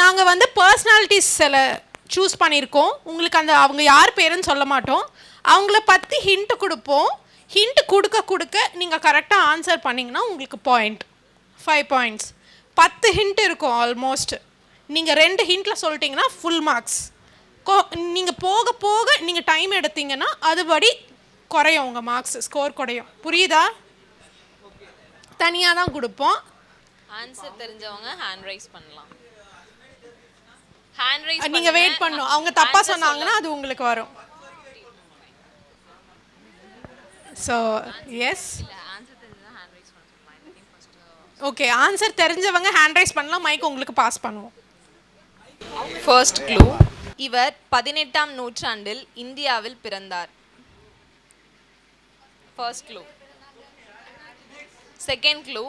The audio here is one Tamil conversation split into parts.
நாங்கள் வந்து பர்சனாலிட்டிஸ் சில சூஸ் பண்ணியிருக்கோம். உங்களுக்கு அந்த அவங்க யார் பேருன்னு சொல்ல மாட்டோம். அவங்கள பற்றி ஹிண்ட் கொடுப்போம். ஹிண்ட் கொடுக்க கொடுக்க நீங்கள் கரெக்டாக ஆன்சர் பண்ணிங்கன்னா உங்களுக்கு பாயிண்ட் ஃபைவ் பாயிண்ட்ஸ் பத்து ஹிண்ட் இருக்கும் ஆல்மோஸ்ட் நீங்கள் ரெண்டு ஹிண்ட்டில் சொல்லிட்டீங்கன்னா ஃபுல் மார்க்ஸ் கோ நீங்கள் போக போக நீங்கள் டைம் எடுத்தீங்கன்னா அதுபடி குறையும் உங்கள் மார்க்ஸ் ஸ்கோர் குறையும். புரியுதா? தனியாக தான் கொடுப்போம். ஆன்சர் தெரிஞ்சவங்க ஹேண்ட் ரைஸ் பண்ணலாம். ஹேண்ட் ரைஸ் நீங்க வெயிட் பண்ணணும் அவங்க தப்பா சொன்னாங்கன்னா அது உங்களுக்கு வரும். ஸோ எஸ் ஓகே ஆன்சர் தெரிஞ்சவங்க ஹேண்ட் ரைஸ் பண்ணலாம். மைக் உங்களுக்கு பாஸ் பண்ணுவோம். ஃபர்ஸ்ட் க்ளூ இவர் பதினெட்டாம் நூற்றாண்டில் இந்தியாவில் பிறந்தார். ஃபர்ஸ்ட் க்ளூ செகண்ட் க்ளூ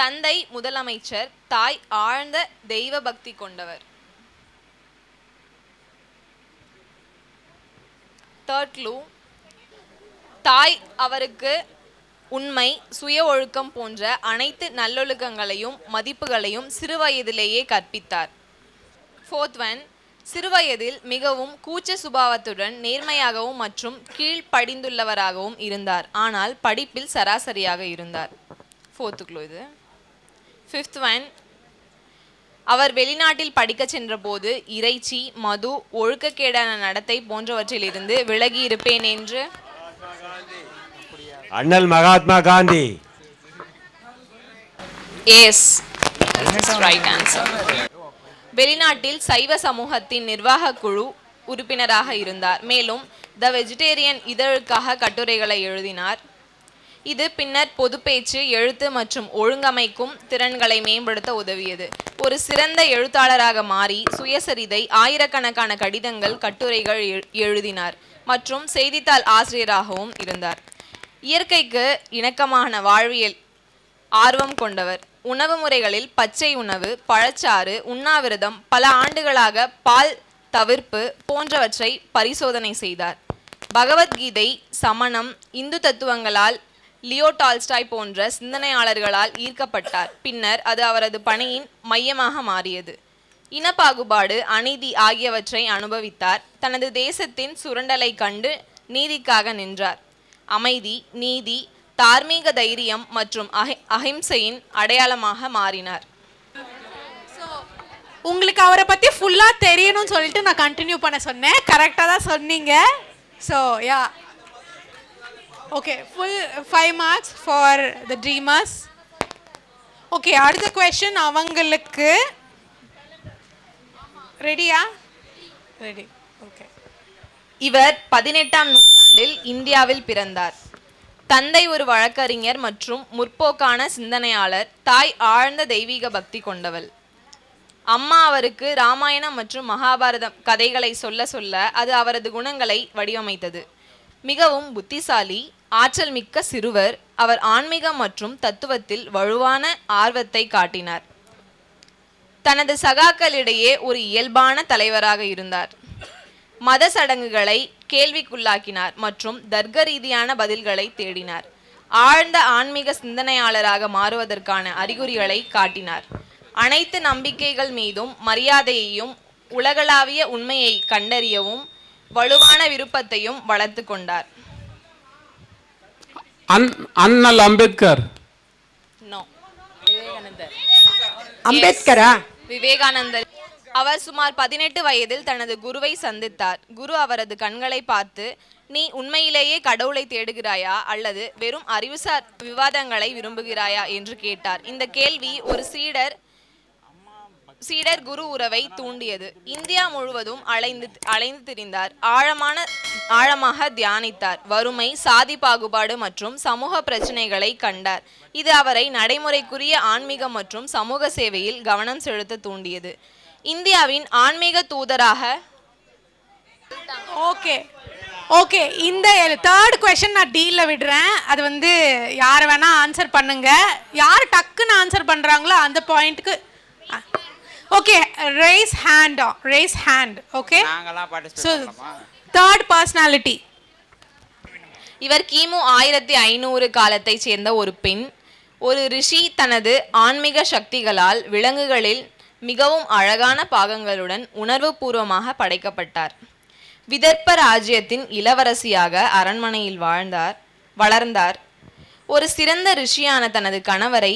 தந்தை முதலமைச்சர் தாய் ஆழ்ந்த தெய்வ பக்தி கொண்டவர். தேர்ட் க்ளூ தாய் அவருக்கு உண்மை சுய ஒழுக்கம் போன்ற அனைத்து நல்லொழுக்கங்களையும் மதிப்புகளையும் சிறுவயதிலேயே கற்பித்தார். ஃபோர்த் ஒன் சிறுவயதில் மிகவும் கூச்ச சுபாவத்துடன் நேர்மையாகவும் மற்றும் கீழ்ப்படிந்துள்ளவராகவும் இருந்தார். ஆனால் படிப்பில் சராசரியாக இருந்தார். ஃபோர்த்து க்ளூ இது. ஃபிஃப்த் ஒன் அவர் வெளிநாட்டில் படிக்கச் சென்றபோது இறைச்சி மது ஒழுக்கக்கேடான நடத்தை போன்றவற்றிலிருந்து விலகி இருப்பேன் என்று? அண்ணல் Mahatma Gandhi. Yes right answer வெளிநாட்டில் சைவ சமூகத்தின் நிர்வாகக் குழு உறுப்பினராக இருந்தார். மேலும் த வெஜிடேரியன் இதழுக்காக கட்டுரைகளை எழுதினார். இது பின்னர் பொது பேச்சு எழுத்து மற்றும் ஒழுங்கமைக்கும் திறன்களை மேம்படுத்த உதவியது. ஒரு சிறந்த எழுத்தாளராக மாறி சுயசரிதை ஆயிரக்கணக்கான கடிதங்கள் கட்டுரைகள் எழு- எழுதினார் மற்றும் செய்தித்தாள் ஆசிரியராகவும் இருந்தார். இயற்கைக்கு இணக்கமான வாழ்வியல் ஆர்வம் கொண்டவர். உணவு முறைகளில் பச்சை உணவு பழச்சாறு உண்ணாவிரதம் பல ஆண்டுகளாக பால் தவிர்ப்பு போன்றவற்றை பரிசோதனை செய்தார். பகவத்கீதை சமணம் இந்து தத்துவங்களால் லியோ டால்ஸ்டாய் போன்ற சிந்தனையாளர்களால் ஈர்க்கப்பட்டார். பின்னர் அது அவரது பணியின் மையமாக மாறியது. இனப்பாகுபாடு அநீதி ஆகியவற்றை அனுபவித்தார். தனது தேசத்தின் சுரண்டலை கண்டு நீதிக்காக நின்றார். அமைதி நீதி தார்மீக தைரியம் மற்றும் அஹி அஹிம்சையின் அடையாளமாக மாறினார். உங்களுக்கு அவரை பற்றி ஃபுல்லாக தெரியணும்னு சொல்லிட்டு நான் கண்டினியூ பண்ண சொன்னேன். கரெக்டாக தான் சொன்னீங்க. So ya okay full five marks for the dreamers okay அடுத்த கொஷின் அவங்களுக்கு. ரெடியா ரெடி ஓகே இவர் பதினெட்டாம் நூற்றாண்டில் இந்தியாவில் பிறந்தார். தந்தை ஒரு வழக்கறிஞர் மற்றும் முற்போக்கான சிந்தனையாளர் தாய் ஆழ்ந்த தெய்வீக பக்தி கொண்டவள். அம்மா அவருக்கு ராமாயணம் மற்றும் மகாபாரதம் கதைகளை சொல்ல சொல்ல அது அவரது குணங்களை வடிவமைத்தது. மிகவும் புத்திசாலி ஆற்றல் மிக்க சிறுவர் அவர் ஆன்மீகம் மற்றும் தத்துவத்தில் வலுவான ஆர்வத்தை காட்டினார். தனது சகாக்களிடையே ஒரு இயல்பான தலைவராக இருந்தார். மத சடங்குகளை கேள்விக்குள்ளாக்கினார் மற்றும் தர்க்க ரீதியான பதில்களை தேடினார். ஆழ்ந்த ஆன்மீக சிந்தனையாளராக மாறுவதற்கான அறிகுறிகளை காட்டினார். அனைத்து நம்பிக்கைகள் மீதும் மரியாதையையும் உலகளாவிய உண்மையை கண்டறியவும் வலுவான விருப்பத்தையும் வளர்த்து கொண்டார். அண்ணல் அம்பேத்கர். நோ. அம்பேத்கரா? விவேகானந்தர். அவர் சுமார் பதினெட்டு வயதில் தனது குருவை சந்தித்தார். குரு அவரது கண்களை பார்த்து நீ உண்மையிலேயே கடவுளை தேடுகிறாயா? அல்லது வெறும் அறிவுசார் விவாதங்களை விரும்புகிறாயா? என்று கேட்டார். இந்த கேள்வி ஒரு சீடர் சீடர் குரு உறவை தூண்டியது. இந்தியா முழுவதும் அலைந்து அலைந்து திரிந்தார். ஆழமான ஆழமாக தியானித்தார். வறுமை சாதி பாகுபாடு மற்றும் சமூக பிரச்சனைகளை கண்டார். இது அவரை நடைமுறைக்குரிய ஆன்மீகம் மற்றும் சமூக சேவையில் கவனம் செலுத்த தூண்டியது. இந்தியாவின் ஆன்மீக தூதராக ஓகே. ஓகே. இந்த தேர்ட் கொஷின் நான் டீலில் விடுறேன். அது வந்து யார் வேணால் ஆன்சர் பண்ணுங்க. யார் டக்குன்னு ஆன்சர் பண்ணுறாங்களோ அந்த பாயிண்ட்டுக்கு okay raise hand raise hand okay participate பண்ணலாமா? தேர்ட் பர்சனாலிட்டி இவர் கிமு ஆயிரத்தி ஐநூறு காலத்தைச் சேர்ந்த ஒரு பெண். ஒரு ரிஷி தனது ஆன்மீக சக்திகளால் விலங்குகளில் மிகவும் அழகான பாகங்களுடன் உணர்வுபூர்வமாக படைக்கப்பட்டார். விதர்ப்ப ராஜ்யத்தின் இளவரசியாக அரண்மனையில் வாழ்ந்தார் வளர்ந்தார். ஒரு சிறந்த ரிஷியான தனது கணவரை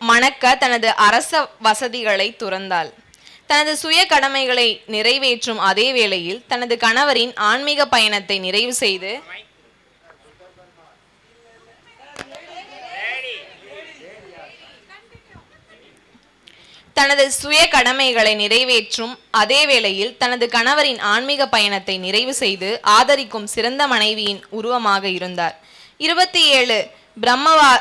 மணக்க தனது அரச வசதிகளை துறந்தாள். தனது சுய கடமைகளை நிறைவேற்றும் அதே வேளையில் தனது கணவரின் ஆன்மீக பயணத்தை நிறைவு செய்து தனது சுய கடமைகளை நிறைவேற்றும் அதே வேளையில் தனது கணவரின் ஆன்மீக பயணத்தை நிறைவு செய்து ஆதரிக்கும் சிறந்த மனைவியின் உருவமாக இருந்தார். இருபத்தி ஏழு பிரம்மவா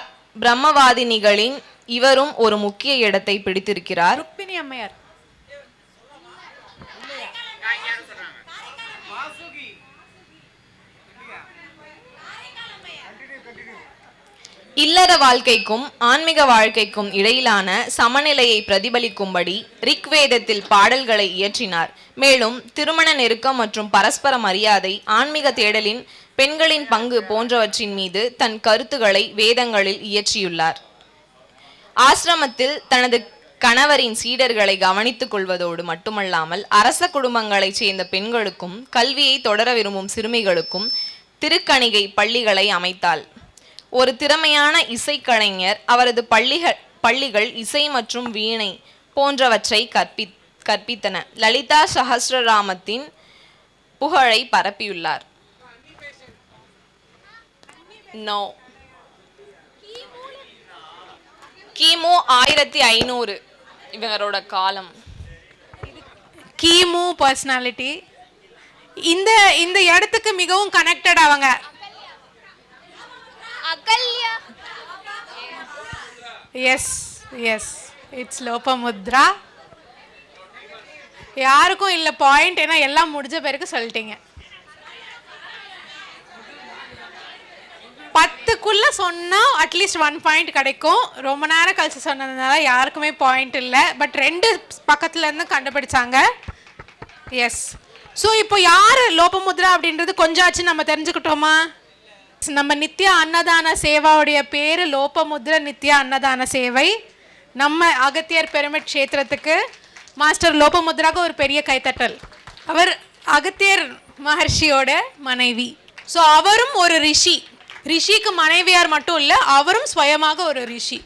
பிரம்மவாதினிகளின் இவரும் ஒரு முக்கிய இடத்தை பிடித்திருக்கிறார். ருக்மிணி அம்மையார். இல்லற வாழ்க்கைக்கும் ஆன்மீக வாழ்க்கைக்கும் இடையிலான சமநிலையை பிரதிபலிக்கும்படி ரிக்வேதத்தில் பாடல்களை இயற்றினார். மேலும் திருமண நெருக்கம் மற்றும் பரஸ்பர மரியாதை ஆன்மீக தேடலின் பெண்களின் பங்கு போன்றவற்றின் மீது தன் கருத்துக்களை வேதங்களில் இயற்றியுள்ளார். ஆசிரமத்தில் தனது கணவரின் சீடர்களை கவனித்துக் கொள்வதோடு மட்டுமல்லாமல் அரச குடும்பங்களைச் சேர்ந்த பெண்களுக்கும் கல்வியை தொடர விரும்பும் சிறுமிகளுக்கும் திருக்கணிகை பள்ளிகளை அமைத்தாள். ஒரு திறமையான இசைக்கலைஞர் அவரது பள்ளிகள் பள்ளிகள் இசை மற்றும் வீணை போன்றவற்றை கற்பி கற்பித்தன. லலிதா சஹஸ்ரராமத்தின் புகழை பரப்பியுள்ளார். நோ. கிமு ஆயிரத்தி ஐநூறு. இவங்களோட காலம். கிமு பர்சனாலிட்டி இந்த இந்த இடத்துக்கு மிகவும் கனெக்டட் அவங்க. Ahalya. Yes yes it's Lopamudra யாருக்கும் இல்லை பாயிண்ட் ஏன்னா எல்லாம் முடிஞ்ச பிறகு சொல்லிட்டீங்க. பத்துக்குள்ள சொன்னா அட்லீஸ்ட் ஒன் பாயிண்ட் கிடைக்கும். ரொம்ப நேரம் கழிச்சு சொன்னதுனால யாருக்குமே பாயிண்ட் இல்லை. பட் ரெண்டு பக்கத்துல இருந்து கண்டுபிடிச்சாங்க. எஸ் ஸோ இப்போ யார் லோபமுத்ரா அப்படின்றது கொஞ்சாச்சு நம்ம தெரிஞ்சுக்கிட்டோமா? நம்ம நித்யா அன்னதான சேவாவுடைய பேர் லோபமுத்ர நித்யா அன்னதான சேவை. நம்ம அகத்தியர் பெருமிட் க்ஷேத்திரத்துக்கு மாஸ்டர் லோபமுத்ராக்கு ஒரு பெரிய கைத்தட்டல். அவர் அகத்தியர் மகர்ஷியோட மனைவி. ஸோ அவரும் ஒரு ரிஷி. ரிஷிக்கு மனைவியார் மட்டும் இல்லை அவரும் சுயமாக ஒரு ரிஷி.